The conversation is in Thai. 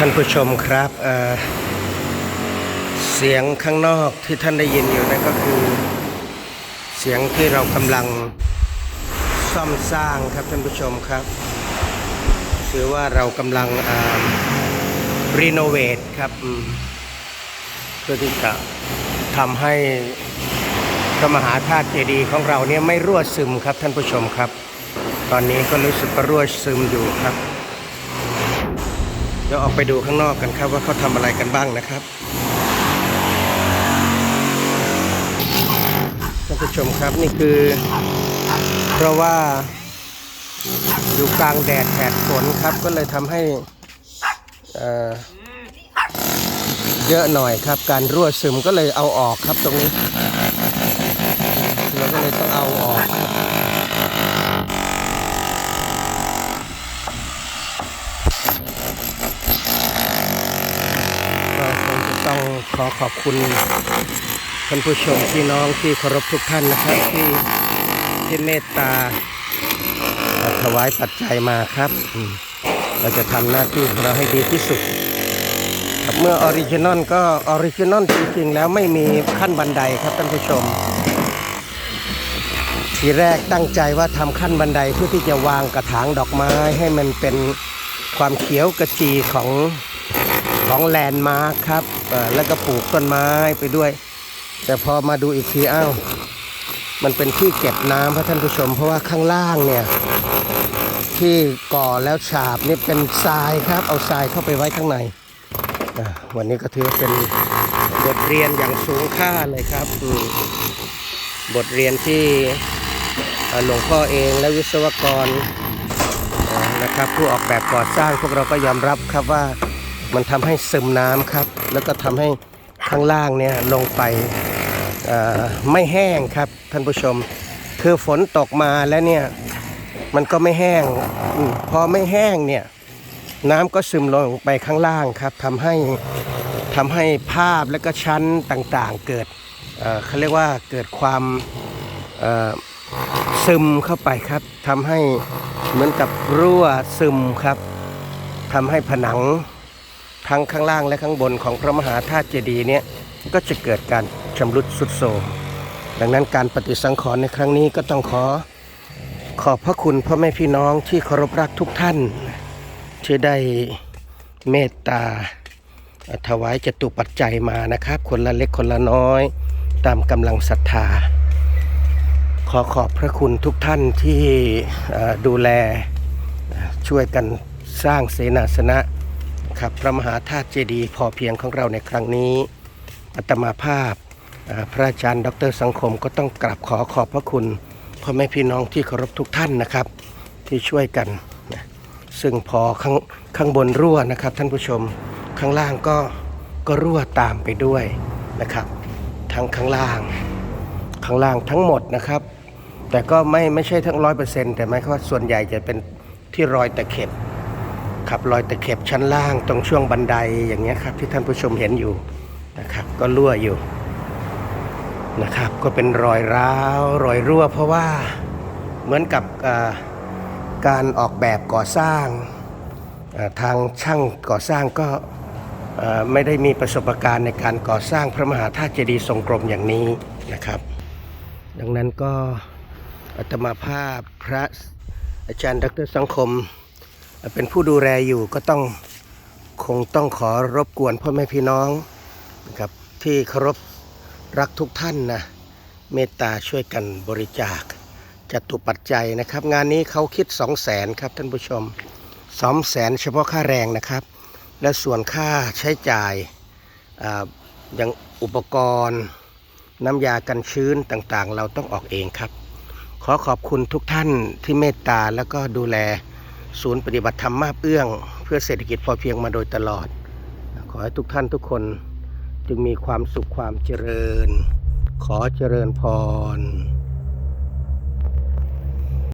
ท่านผู้ชมครับเเสียงข้างนอกที่ท่านได้ยินอยู่นั่นก็คือ เสียงที่เรากำลังซ่อมสร้างครับท่านผู้ชมครับถือว่าเรากำลังรีโนเวทครับเพื่อที่จะทำให้พระมหาธาตุเจดีย์ของเราเนี่ยไม่รั่วซึมครับท่านผู้ชมครับ ตอนนี้ก็รู้สึกรั่วซึมอยู่ครับ เดี๋ยวออกไปดูข้างนอกกันครับว่าเขาทำอะไรกันบ้างนะครับท่านผู้ชมครับนี่คือ เพราะว่าอยู่กลางแดดแผดฝนครับ ก็เลยทำให้เอ่อเยอะหน่อยครับ การรั่วซึมก็เลยเอาออกครับตรงนี้เราก็เลยต้องเอาออกครับ ก็คงจะต้อง ขอขอบคุณท่านผู้ชมพี่น้องที่เคารพทุกท่านนะครับที่ที่เมตตาถวายปัจจัยมาครับ เราจะทำหน้าที่ของเราให้ดีที่สุดครับเมื่อออริจินอลก็ออริจินอลจริงๆแล้วไม่มีขั้นบันไดครับท่านผู้ชม ทีแรกตั้งใจว่าทำขั้นบันไดเพื่อที่จะวางกระถางดอกไม้ให้มันเป็นความเขียวกระจีของของแลนด์มาร์คครับ แล้วก็ปลูกต้นไม้ไปด้วย แต่พอมาดูอีกทีอ้าวมันเป็นที่เก็บน้ำครับท่านผู้ชม เพราะว่าข้างล่างเนี่ย ที่ก่อแล้วฉาบนี่เป็นทรายครับ เอาทรายเข้าไปไว้ข้างในวันนี้ก็ถือเป็นบทเรียนอย่างสูงค่าเลยครับบทเรียนที่หลวงพ่อเองและวิศวกรนะครับ ผู้ออกแบบก่อสร้างพวกเราก็ยอมรับครับว่า มันทำให้ซึมน้ำครับ แล้วก็ทำให้ข้างล่างเนี่ยลงไปไม่แห้งครับท่านผู้ชม คือฝนตกมาแล้วเนี่ยมันก็ไม่แห้งอพอไม่แห้งเนี่ยน้ำก็ซึมลงไปข้างล่างครับทำให้ทำให้ภาพและก็ชั้นต่างๆ เกิดเขาเรียกว่าเกิดความซึมเข้าไปครับทำให้เหมือนกับรั่วซึมครับทำให้ผนัง ทั้งข้างล่างและข้างบนของพระมหาธาตุเจดีย์เนี่ยก็จะเกิดการชำรุดสุดโทรมดังนั้นการปฏิสังขรณ์ในครั้งนี้ก็ต้องขอขอบพระคุณพ่อแม่พี่น้องที่เคารพรักทุกท่าน ที่ได้เมตตาถวายจตุปัจจัยมานะครับ คนละเล็กคนละน้อย ตามกำลังศรัทธา ขอขอบพระคุณทุกท่านที่ดูแลช่วยกันสร้างเสนาสนะ ครับพระมหาธาตุเจดีย์พอเพียงของเราในครั้งนี้อัตมาภาพพระอาจารย์ ดรสังคมก็ต้องกราบขอขอบพระคุณพ่อแม่พี่น้องที่เคารพทุกท่านนะครับ ที่ช่วยกันนะซึ่งพอข้างข้างบนรั่วนะครับ ท่านผู้ชมข้างล่างก็ก็รั่วตามไปด้วยนะครับทั้งข้างล่าง ข้างล่างทั้งหมดนะครับ แต่ก็ไม่ไม่ใช่ทั้งร้อยเปอร์เซ็นต์แต่หมายความว่าส่วนใหญ่จะเป็นที่รอยตะเข็บ ครับรอยตะเข็บชั้นล่างตรงช่วงบันไดอย่างเงี้ยครับที่ท่านผู้ชมเห็นอยู่นะครับ ก็รั่วอยู่นะครับ ก็เป็นรอยร้าวรอยรั่ว เพราะว่าเหมือนกับการออกแบบก่อสร้างทางช่างก่อสร้างก็ไม่ได้มีประสบการณ์ในการก่อสร้างพระมหาธาตุเจดีย์ทรงกลมอย่างนี้นะครับ ดังนั้นก็อาตมาภาพพระอาจารย์ดรสังคม เป็นผู้ดูแลอยู่ก็ต้องคงต้องขอรบกวนพ่อแม่พี่น้องนะครับที่เคารพรักทุกท่านนะเมตตาช่วยกันบริจาคจัตุปัจจัยนะครับ งานนี้เขาคิด 2 0 0แสนครับท่านผู้ชม2 0 0แสนเฉพาะค่าแรงนะครับ และส่วนค่าใช้จ่ายอ่าอย่างอุปกรณ์ น้ำยากันชื้นต่างๆ เราต้องออกเองครับ ขอขอบคุณทุกท่านที่เมตตาแล้วก็ดูแล ศูนย์ปฏิบัติธรรมมาบเอื้อง เพื่อเศรษฐกิจพอเพียงมาโดยตลอด ขอให้ทุกท่านทุกคนจึงมีความสุขความเจริญ ขอเจริญพร